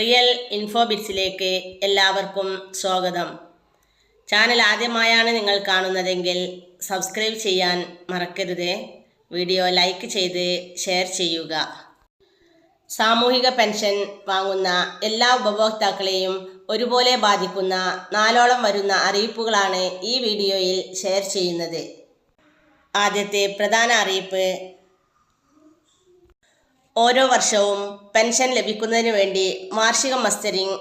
Real ഇൻഫോബിറ്റ്സിലേക്ക് എല്ലാവർക്കും സ്വാഗതം. Channel ആദ്യമായാണ് നിങ്ങൾ കാണുന്നതെങ്കിൽ സബ്സ്ക്രൈബ് ചെയ്യാൻ മറക്കരുത്. വീഡിയോ ലൈക്ക് ചെയ്ത് ഷെയർ ചെയ്യുക. സാമൂഹിക പെൻഷൻ വാങ്ങുന്ന എല്ലാ ഉപഭോക്താക്കളെയും ഒരുപോലെ ബാധിക്കുന്ന നാലോളം വരുന്ന അറിയിപ്പുകളാണ് ഈ വീഡിയോയിൽ ഷെയർ ചെയ്യുന്നത്. ആദ്യത്തെ പ്രധാന അറിയിപ്പ് ഓരോ വർഷവും പെൻഷൻ ലഭിക്കുന്നതിന് വേണ്ടി വാർഷിക മസ്റ്ററിംഗ്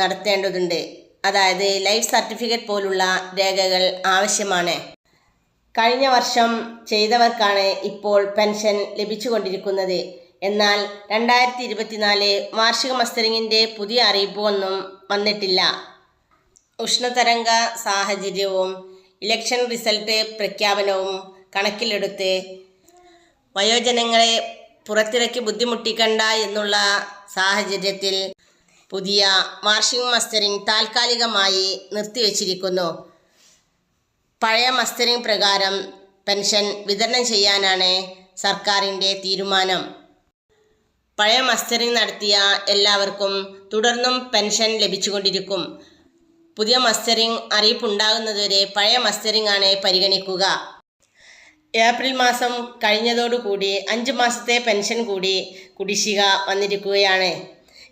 നടത്തേണ്ടതുണ്ട്. അതായത് ലൈഫ് സർട്ടിഫിക്കറ്റ് പോലുള്ള രേഖകൾ ആവശ്യമാണ്. കഴിഞ്ഞ വർഷം ചെയ്തവർക്കാണ് ഇപ്പോൾ പെൻഷൻ ലഭിച്ചുകൊണ്ടിരിക്കുന്നത്. എന്നാൽ രണ്ടായിരത്തി ഇരുപത്തിനാല് വാർഷിക മസ്റ്ററിങ്ങിന്റെ പുതിയ അറിയിപ്പൊന്നും വന്നിട്ടില്ല. ഉഷ്ണതരംഗ സാഹചര്യവും ഇലക്ഷൻ റിസൾട്ട് പ്രഖ്യാപനവും കണക്കിലെടുത്ത് വയോജനങ്ങളെ പുറത്തിറക്കി ബുദ്ധിമുട്ടിക്കണ്ട എന്നുള്ള സാഹചര്യത്തിൽ പുതിയ വാർഷിക മസ്റ്ററിംഗ് താൽക്കാലികമായി നിർത്തിവച്ചിരിക്കുന്നു. പഴയ മസ്റ്ററിംഗ് പ്രകാരം പെൻഷൻ വിതരണം ചെയ്യാനാണ് സർക്കാരിന്റെ തീരുമാനം. പഴയ മസ്റ്ററിംഗ് നടത്തിയ എല്ലാവർക്കും തുടർന്നും പെൻഷൻ ലഭിച്ചുകൊണ്ടിരിക്കും. പുതിയ മസ്റ്ററിംഗ് അറിയിപ്പുണ്ടാകുന്നതുവരെ പഴയ മസ്റ്ററിംഗ് ആണ് പരിഗണിക്കുക. ഏപ്രിൽ മാസം കഴിഞ്ഞതോടുകൂടി അഞ്ച് മാസത്തെ പെൻഷൻ കൂടി കുടിശ്ശിക വന്നിരിക്കുകയാണ്.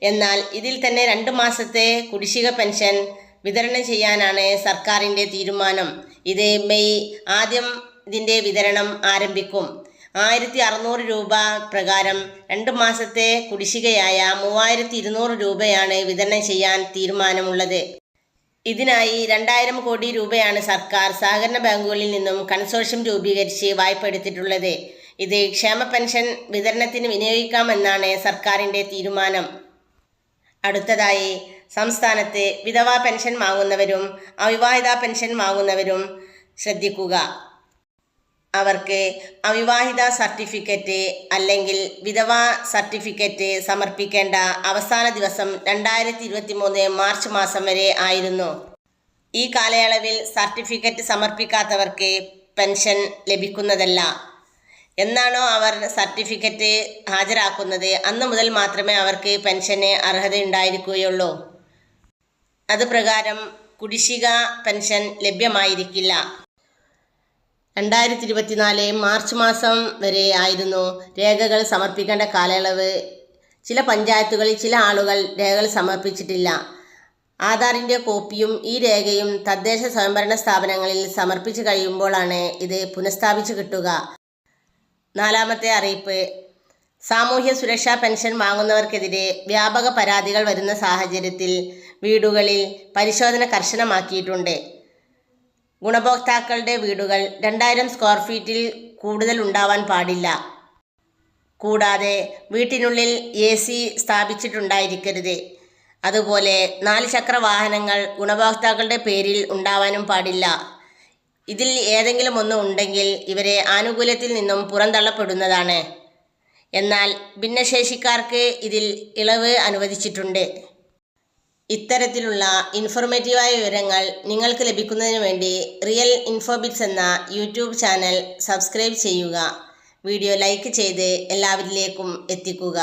എന്നാൽ ഇതിൽ തന്നെ രണ്ട് മാസത്തെ കുടിശ്ശിക പെൻഷൻ വിതരണം ചെയ്യാനാണ് സർക്കാരിന്റെ തീരുമാനം. ഇത് മെയ് ആദ്യം ഇതിന്റെ വിതരണം ആരംഭിക്കും. ആയിരത്തി അറുന്നൂറ് രൂപ പ്രകാരം രണ്ട് മാസത്തെ കുടിശ്ശികയായ മൂവായിരത്തി ഇരുന്നൂറ് രൂപയാണ് വിതരണം ചെയ്യാൻ തീരുമാനമുള്ളത്. ഇതിനായി രണ്ടായിരം കോടി രൂപയാണ് സർക്കാർ സഹകരണ ബാങ്കുകളിൽ നിന്നും കൺസോർഷ്യം രൂപീകരിച്ച് വായ്പ എടുത്തിട്ടുള്ളത്. ഇത് ക്ഷേമ പെൻഷൻ വിതരണത്തിന് വിനിയോഗിക്കാമെന്നാണ് സർക്കാരിന്റെ തീരുമാനം. അടുത്തതായി സംസ്ഥാനത്ത് വിധവാ പെൻഷൻ വാങ്ങുന്നവരും അവിവാഹിത പെൻഷൻ വാങ്ങുന്നവരും ശ്രദ്ധിക്കുക. അവർക്ക് അവിവാഹിത സർട്ടിഫിക്കറ്റ് അല്ലെങ്കിൽ വിധവാ സർട്ടിഫിക്കറ്റ് സമർപ്പിക്കേണ്ട അവസാന ദിവസം രണ്ടായിരത്തി ഇരുപത്തി മൂന്ന് മാർച്ച് മാസം വരെ ആയിരുന്നു. ഈ കാലയളവിൽ സർട്ടിഫിക്കറ്റ് സമർപ്പിക്കാത്തവർക്ക് പെൻഷൻ ലഭിക്കുന്നതല്ല. എന്നാണോ അവർ സർട്ടിഫിക്കറ്റ് ഹാജരാക്കുന്നത്? അന്ന് മുതൽ മാത്രമേ അവർക്ക് പെൻഷന് അർഹതയുണ്ടായിരിക്കുകയുള്ളൂ അത് പ്രകാരം കുടിശ്ശിക പെൻഷൻ ലഭ്യമായിരിക്കില്ല. രണ്ടായിരത്തി ഇരുപത്തിനാല് മാർച്ച് മാസം വരെ ആയിരുന്നു രേഖകൾ സമർപ്പിക്കേണ്ട കാലയളവ്. ചില പഞ്ചായത്തുകളിൽ ചില ആളുകൾ രേഖകൾ സമർപ്പിച്ചിട്ടില്ല. ആധാറിന്റെ കോപ്പിയും ഈ രേഖയും തദ്ദേശ സ്വയംഭരണ സ്ഥാപനങ്ങളിൽ സമർപ്പിച്ചു കഴിയുമ്പോഴാണ് ഇത് പുനഃസ്ഥാപിച്ചു കിട്ടുക. നാലാമത്തെ അറിയിപ്പ്. സാമൂഹ്യ സുരക്ഷാ പെൻഷൻ വാങ്ങുന്നവർക്കെതിരെ വ്യാപക പരാതികൾ വരുന്ന സാഹചര്യത്തിൽ വീടുകളിൽ പരിശോധന കർശനമാക്കിയിട്ടുണ്ട്. ഗുണഭോക്താക്കളുടെ വീടുകൾ രണ്ടായിരം സ്ക്വയർ ഫീറ്റിൽ കൂടുതൽ ഉണ്ടാവാൻ പാടില്ല. കൂടാതെ വീട്ടിനുള്ളിൽ എ സി സ്ഥാപിച്ചിട്ടുണ്ടായിരിക്കരുത്. അതുപോലെ നാല് ചക്ര വാഹനങ്ങൾ ഗുണഭോക്താക്കളുടെ പേരിൽ ഉണ്ടാവാനും പാടില്ല. ഇതിൽ ഏതെങ്കിലും ഒന്ന് ഉണ്ടെങ്കിൽ ഇവരെ ആനുകൂല്യത്തിൽ നിന്നും പുറന്തള്ളപ്പെടുന്നതാണ്. എന്നാൽ ഭിന്നശേഷിക്കാർക്ക് ഇതിൽ ഇളവ് അനുവദിച്ചിട്ടുണ്ട്. ഇത്തരത്തിലുള്ള ഇൻഫോർമേറ്റീവായ വിവരങ്ങൾ നിങ്ങൾക്ക് ലഭിക്കുന്നതിന് വേണ്ടി റിയൽ ഇൻഫോബിറ്റ്സ് എന്ന യൂട്യൂബ് ചാനൽ സബ്സ്ക്രൈബ് ചെയ്യുക. വീഡിയോ ലൈക്ക് ചെയ്ത് എല്ലാവരിലേക്കും എത്തിക്കുക.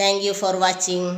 Thank for watching